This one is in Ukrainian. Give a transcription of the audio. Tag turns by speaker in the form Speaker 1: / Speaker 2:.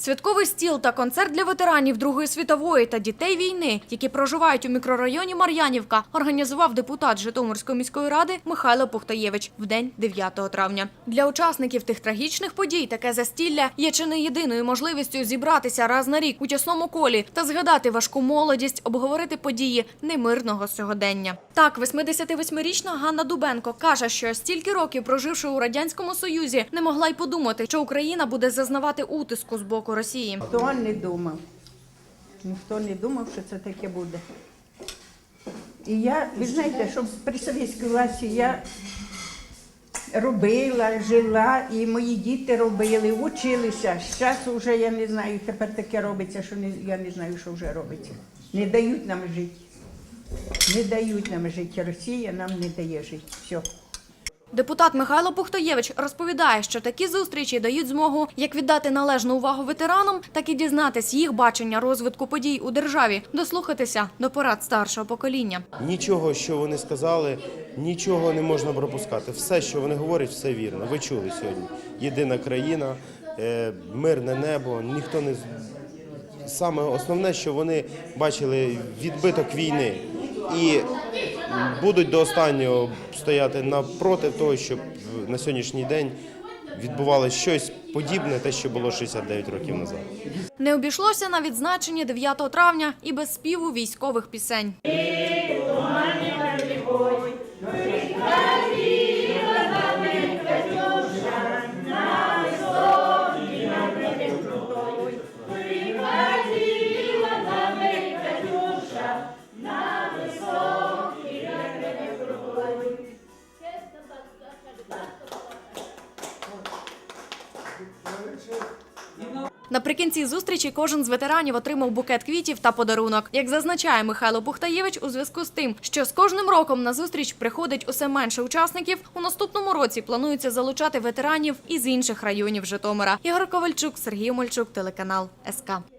Speaker 1: Святковий стіл та концерт для ветеранів Другої світової та дітей війни, які проживають у мікрорайоні Мар'янівка, організував депутат Житомирської міської ради Михайло Пухтаєвич в день 9 травня. Для учасників тих трагічних подій таке застілля є чи не єдиною можливістю зібратися раз на рік у тісному колі та згадати важку молодість, обговорити події немирного сьогодення. Так, 88-річна Ганна Дубенко каже, що стільки років проживши у радянському союзі, не могла й подумати, що Україна буде зазнавати утиску з боку Росії.
Speaker 2: Ніхто не думав. Ніхто не думав, що це таке буде. І я, ви знаєте, що при совєтській власті я робила, жила, і мої діти робили, училися. Зараз вже я не знаю, тепер таке робиться, що не, я не знаю, що вже робиться. Не дають нам жити. Не дають нам жити. Росія нам не дає жити. Все.
Speaker 1: Депутат Михайло Пухтоєвич розповідає, що такі зустрічі дають змогу як віддати належну увагу ветеранам, так і дізнатись їх бачення розвитку подій у державі, дослухатися до порад старшого покоління.
Speaker 3: Нічого, що вони сказали, нічого не можна пропускати. Все, що вони говорять, все вірно. Ви чули сьогодні. Єдина країна, е, мирне небо, ніхто не саме основне, що вони бачили відбиток війни і будуть до останнього стояти напроти того, щоб на сьогоднішній день відбувалося щось подібне, те, що було 69 років назад.
Speaker 1: Не обійшлося на відзначенні 9 травня і без співу військових пісень. Наприкінці зустрічі кожен з ветеранів отримав букет квітів та подарунок. Як зазначає Михайло Бухтаєвич, у зв'язку з тим, що з кожним роком на зустріч приходить усе менше учасників, у наступному році планується залучати ветеранів із інших районів Житомира. Ігор Ковальчук, Сергій Мольчук, телеканал СК.